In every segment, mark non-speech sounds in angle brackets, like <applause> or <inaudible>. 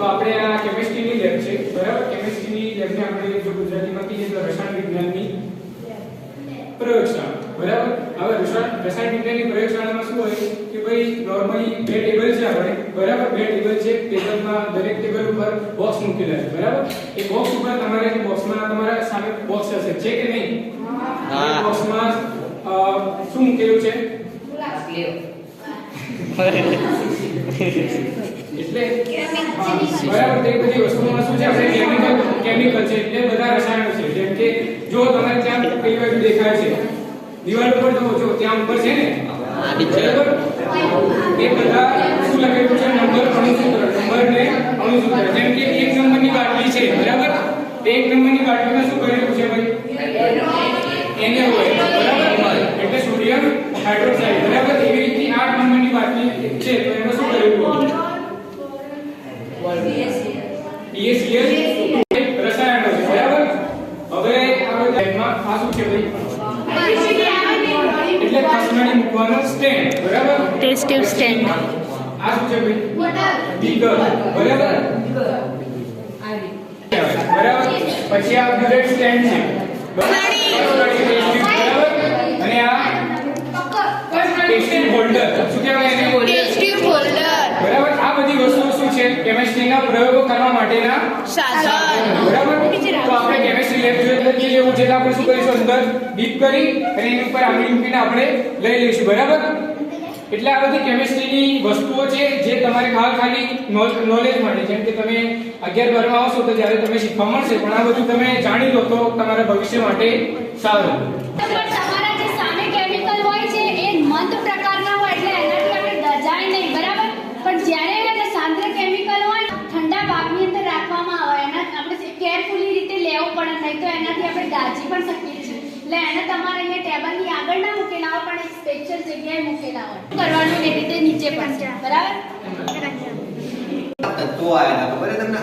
તો આપણે આ કેમિસ્ટ્રીની લેબ છે બરાબર? કેમિસ્ટ્રીની લેબને આપણે જો ગુજરાતીમાં કહીએ તો રસાયણ વિજ્ઞાનની પ્રયોગશાળા બરાબર? હવે રસાયણ રસાયણ વિજ્ઞાનની પ્રયોગશાળામાં શું હોય કે ભાઈ નોર્મલી બે ટેબલ છે આપણે બરાબર? બે ટેબલ છે ટેબલમાં દરેક ટેબલ ઉપર બોક્સ મૂકેલા છે બરાબર? એ બોક્સ ઉપર તમારે જે બોક્સમાં તમારા સામે બોક્સ હશે છે કે નહીં? હા. બોક્સમાં શું મૂકેલું છે? <laughs> <laughs> <laughs> બરાબર તે બધી વસ્તુમાં શું છે આપણે કેમિકલ કેમિકલ છે, એટલે બધા રસાયણો છે. જેમ કે જો તમારે ત્યાં કઈ દેખાય છે, દિવાલ ઉપર જુઓ છો ત્યાં ઉપર છે ને? આ. બરાબર? એ બધા શું લખેલું છે? નંબર નંબર ને અણુસૂત્ર. એક નંબરની બાટલી છે, બરાબર? એક નંબરની બાટલીમાં શું કરેલું છે ભાઈ? એને હોય, બરાબર? એટલે સોડિયમ હાઇડ્રોક્સાઇડ, બરાબર? એવી રીતે આઠ નંબરની બાટલી છે તો એમાં શું કરેલું હોય DSCl રસાયણો છે બરાબર હવે આ બધા એમાં આ શું છે ભાઈ એટલે કસનળી સ્ટેન્ડ બરાબર? ટેસ્ટ ટ્યુબ સ્ટેન્ડ આ શું છે ભાઈ? બીગર બરાબર? બરાબર? પછી આ બ્યુરેટ સ્ટેન્ડ છે. બરાબર? અને આ ટેસ્ટિંગ હોલ્ડર શું કહેવાય એને? ટેસ્ટ ટ્યુબ હોલ્ડર બરાબર? આ બધી વસ્તુઓ શું છે? કેમિસ્ટ્રીના પ્રયોગો કરવા માટેના સાધન. બરાબર? તો આપણે કેમિસ્ટ્રી લેબ જોઈએ એટલે જે જેવું છે આપણે શું કરીશું? અંદર ડીપ કરી અને એની ઉપર આપણે લઈ લઈશું બરાબર? એટલે આ બધી કેમિસ્ટ્રીની વસ્તુઓ છે જે તમારે ખાલી ખાલી નોલેજ માટે જેમ કે તમે 11 બારમાં આવશો તો જ્યારે તમે શીખવા મળશે પણ આ બધું તમે જાણી લો તો તમારા ભવિષ્ય માટે સારું. તમારા જે સામે કેમિકલ હોય છે એ મંદ પ્રકારના હોય એટલે એનાથી આપણે દજાય નહીં બરાબર? પણ જ્યારે એને સાંદ્ર કેમિકલ હોય ઠંડા ભાગની અંદર રાખવામાં આવે એના આપણે કેરફુલી રીતે લેવું પડે નહીં તો એનાથી આપણે દાજી પણ શકીએ એટલે એને તમારે અહીંયા ટેબલની આગળ ના મૂકેલા હોય, પણ એક સ્પેશિયલ જગ્યાએ મૂકેલા હોય. કરવાનું એ રીતે નીચે પણ છે. બરાબર? તત્વો આવેલા ખબર તમને?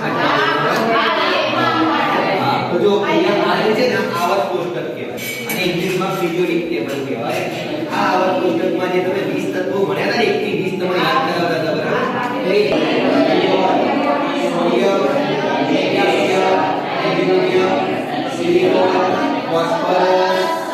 હા તો જો, અહીંયા આવે છે ને આવર્ત કોષ્ટક કહેવાય. અને ઇંગ્લિશમાં પીરિયોડિક ટેબલ કહેવાય. આ આવર્ત કોષ્ટકમાં જે તમે 20 તત્વો ભણ્યા હતા 1 થી 20 તમને યાદ કરાવતા હતા, બરાબર? એ sodium, magnesium, aluminium, silicon com as.